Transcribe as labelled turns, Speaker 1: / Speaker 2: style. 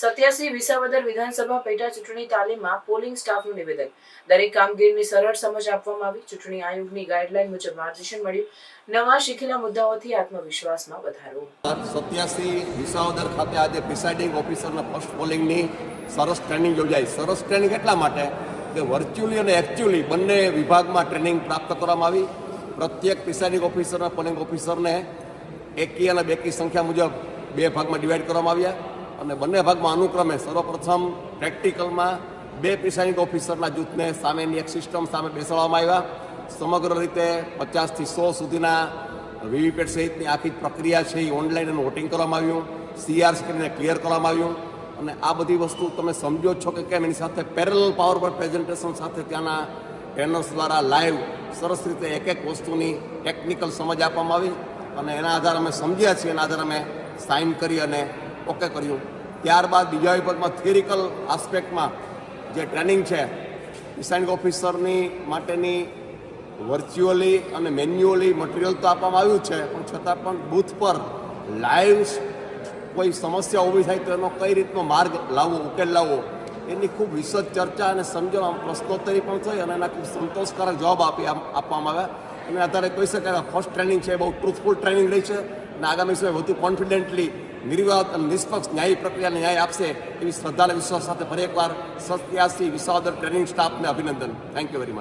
Speaker 1: સત્યાસી વિસાવદર વિધાનસભા પેટા ચૂંટણી તાલીમમાં પોલિંગ સ્ટાફનું નિવેદન. દરેક કામગીરીની સરળ સમજ આપવામાં આવી. ચૂંટણી આયોગની ગાઈડલાઈન મુજબ માર્ગદર્શન મળ્યું. નવા શીખેલા મુદ્દાઓથી આત્મવિશ્વાસમાં વધારો.
Speaker 2: સત્યાસી વિસાવદર ખાતે આજે પ્રિસાઇડિંગ ઓફિસરના ફર્સ્ટ પોલિંગની સરસ ટ્રેનિંગ યોજાઈ. સરસ ટ્રેનિંગ એટલા માટે કે વર્ચ્યુઅલી અને એકચ્યુઅલી બંને વિભાગમાં ટ્રેનિંગ પ્રાપ્ત કરવામાં આવી. પ્રત્યેક પ્રિસાઇડિંગ ઓફિસરના પોલિંગ ઓફિસરને એકી અને બેકી સંખ્યા મુજબ બે ભાગમાં ડિવાઈડ કરવામાં આવ્યા. અને બંને ભાગમાં અનુક્રમે સર્વપ્રથમ પ્રેક્ટિકલમાં બે પ્રિસાઇડિંગ ઓફિસરના જૂથને સામેની એક સિસ્ટમ સામે બેસાડવામાં આવ્યા. સમગ્ર રીતે પચાસથી સો સુધીના વીવીપેટ સહિતની આખી પ્રક્રિયા છે એ ઓનલાઈન એનું વોટિંગ કરવામાં આવ્યું સીઆર સ્ક્રીનને ક્લિયર કરવામાં આવ્યું. અને આ બધી વસ્તુ તમે સમજો છો કે કેમ? એની સાથે પેરેલ પાવર પર પ્રેઝન્ટેશન સાથે ત્યાંના ટ્રેનર્સ દ્વારા લાઈવ સરસ રીતે એક એક વસ્તુની ટેકનિકલ સમજ આપવામાં આવી. અને એના આધારે અમે સમજ્યા છીએ, એના આધારે અમે સાઇન કરી અને ઓકે કર્યું. ત્યારબાદ બીજા વિભાગમાં થિયરિકલ આસ્પેક્ટમાં જે ટ્રેનિંગ છે ડિસાઇનિંગ ઓફિસરની માટેની વર્ચ્યુઅલી અને મેન્યુઅલી મટીરિયલ તો આપવામાં આવ્યું છે, પણ છતાં પણ બૂથ પર લાઈવ કોઈ સમસ્યા ઊભી થાય તો એનો કઈ રીતનો માર્ગ લાવવો, ઉકેલ લાવવો, એની ખૂબ વિશદ ચર્ચા અને સમજણ પ્રશ્નોત્તરી પણ થઈ અને એના ખૂબ સંતોષકારક જવાબ આપી આપવામાં આવ્યા. અને આધારે કહી શકાય ફર્સ્ટ ટ્રેનિંગ છે બહુ ટ્રુથફુલ ટ્રેનિંગ રહી છે અને આગામી સમય વધુ કોન્ફિડન્ટલી નિર્વાદ અને નિષ્પક્ષ ન્યાયી પ્રક્રિયાને ન્યાય આપશે એવી શ્રદ્ધા અને વિશ્વાસ સાથે ફરી એકવાર સત્યાસી વિસાવદર ટ્રેનિંગ સ્ટાફને અભિનંદન. Thank you very much